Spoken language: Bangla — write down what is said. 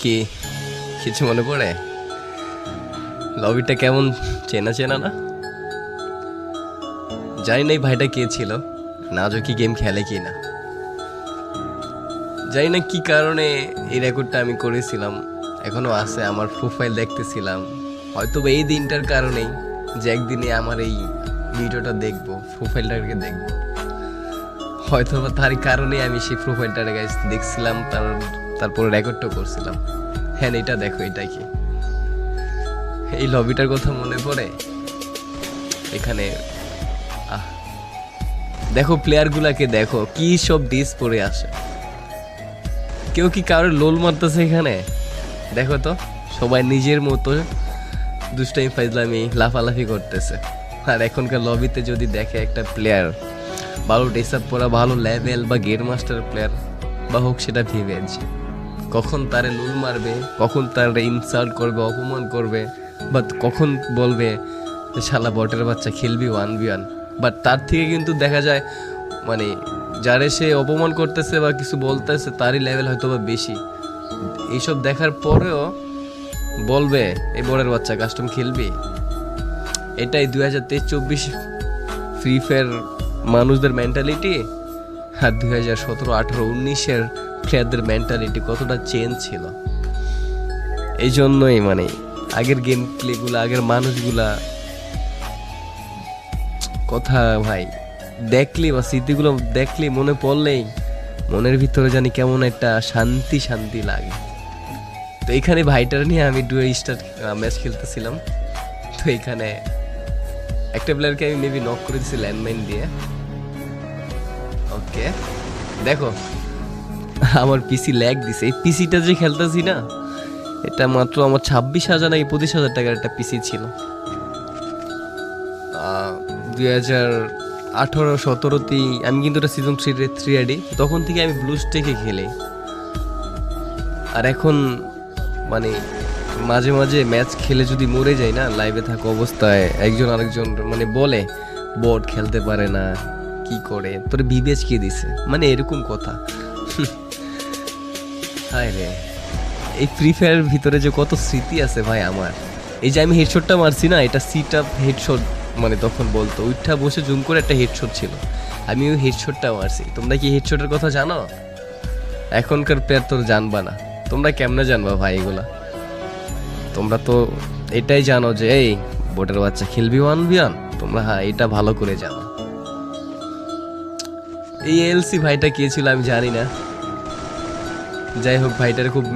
কি কিছু মনে পড়ে? লবিটা কেমন চেনা চেনা না? জানি না ভাইটা কে ছিল নাজও কি গেম খেলে কি না জানি না কি কারণে এই রেকর্ডটা আমি করেছিলাম, এখনও আছে, আমার প্রোফাইল দেখতেছিলাম। হয়তো এই দিনটার কারণেই যে একদিনে আমার এই ভিডিওটা দেখব প্রোফাইলটাকে দেখব। হয়তো তার কারণে আমি সেই প্রোফাইলটা দেখছিলাম তার তারপরে রেকর্ডটা করছিলাম। হ্যাঁ এটা দেখো, এটা কি? এই লবিটার কথা মনে পড়ে? এখানে দেখো প্লেয়ারগুলাকে দেখো, কি সব ডিস পরে আসে। কেউ কি কারোর লোল মারতেছে এখানে? দেখো তো, সবাই নিজের মতো দুষ্টাই ফাইজলামি লাফালাফি করতেছে। আর এখনকার লবিতে যদি দেখে একটা প্লেয়ার ভালো ড্রেস আপ পরা, ভালো লেভেল বা গের মাস্টার প্লেয়ার বা হোক সেটা ভিভেজ কখন তারে লুল মারবে, কখন তারে ইনসাল্ট করবে, অপমান করবে বা কখন বলবে শালা বটের বাচ্চা খেলবি ওয়ান বি ওয়ান বাট তার থেকে কিন্তু দেখা যায় মানে যারে সে অপমান করতেছে বা কিছু বলতেছে, তারই লেভেল হয়তো বা বেশি। এইসব দেখার পরেও বলবে, এই বড়ের বাচ্চা কাস্টম খেলবি? এটাই দুই হাজার তেইশ চব্বিশ ফ্রি ফায়ার মানুষদের মেন্টালিটি আর দুই হাজার সতেরো আঠেরো উনিশের প্লেয়ারদের মেন্টালিটি কতটা চেঞ্জ ছিল? এই জন্যই মানে আগের গেম প্লেগুলো আগের মানুষগুলা কথা ভাই দেখলি বা স্মৃতিগুলো দেখলি মনে পড়লেই মনের ভিতরে জানি কেমন একটা শান্তি শান্তি লাগে। তো এখানে ভাইটার নিয়ে আমি ডুয়ে স্টার ম্যাচ খেলতেছিলাম। তো এখানে একটা প্লেয়ারকে আমি মেবি নক করে দিছি ল্যান্ডমাইন দিয়ে। ওকে দেখো। আমার পিসি ল্যাগ দিছে। এই পিসিটা যে খেলতেছি না, এটা মাত্র আমার ছাব্বিশ হাজার নাকি পঁচিশ হাজার টাকার একটা পিসি ছিল। দুই হাজার আঠারো সতেরোতেই আমি কিন্তু এটা সিজন থ্রি থ্রি আইডি তখন থেকে আমি ব্লু স্টেকে খেলি। আর এখন মানে মাঝে মাঝে ম্যাচ খেলে যদি মরে যায় না লাইভে থাকা অবস্থায় একজন আরেকজন মানে বলে বট খেলতে পারে না, কি করে? তোর বিবেচ কে দিছে। মানে এরকম কথা। হায় রে। এই ফ্রি ফায়ার ভিতরে যে কত স্মৃতি আছে ভাই আমার। এই যে আমি হেডশটটা মারছি না, এটা সিট আপ হেডশট মানে তখন বলতো। উঠা বসে জুম করে একটা হেডশট ছিল। আমি ওই হেডশটটা মারছি। তোমরা কি হেডশটের কথা জানো? এখনকার প্লেয়ার তোর জানবা না। তোমরা কেমনে জানবা ভাই এগুলা? তোমরা তো এটাই জানো যে, এই, বোটের বাচ্চা খেলবি ওয়ান বিয়ান তোমরা হ্যাঁ এটা ভালো করে জানো। এই এলসি ভাইটা কে ছিল আমি জানি না। যাই হোক ভাইটার খুব